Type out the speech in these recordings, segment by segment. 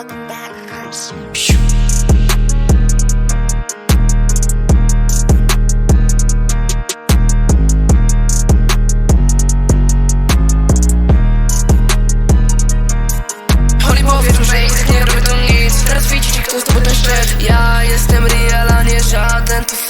fuck that hurts. Oni powiedzą, że ich nie robią nic. Teraz widzi ci ktoś, to potem Ja jestem real, a nie żaden, to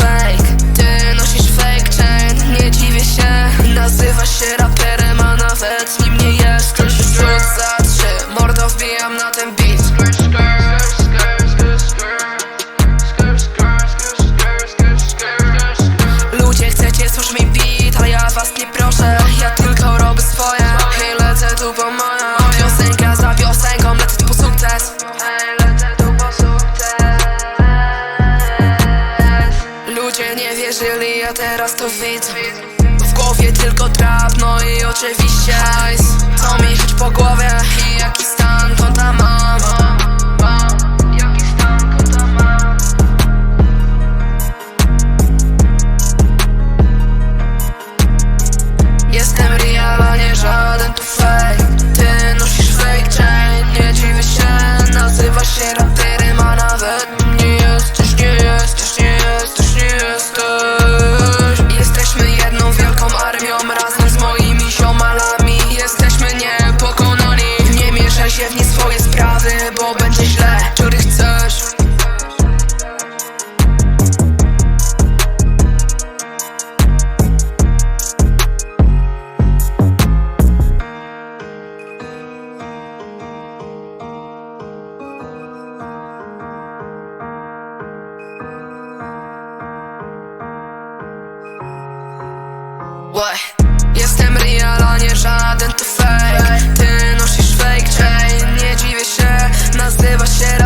dupą moją Piosenka za piosenką, lecę tu po sukces. Ludzie nie wierzyli, a teraz to widzę. W głowie tylko trap, no i oczywiście ice Jestem real, a nie żaden to fake. Ty nosisz fake chain, nie dziwię się, nazywa się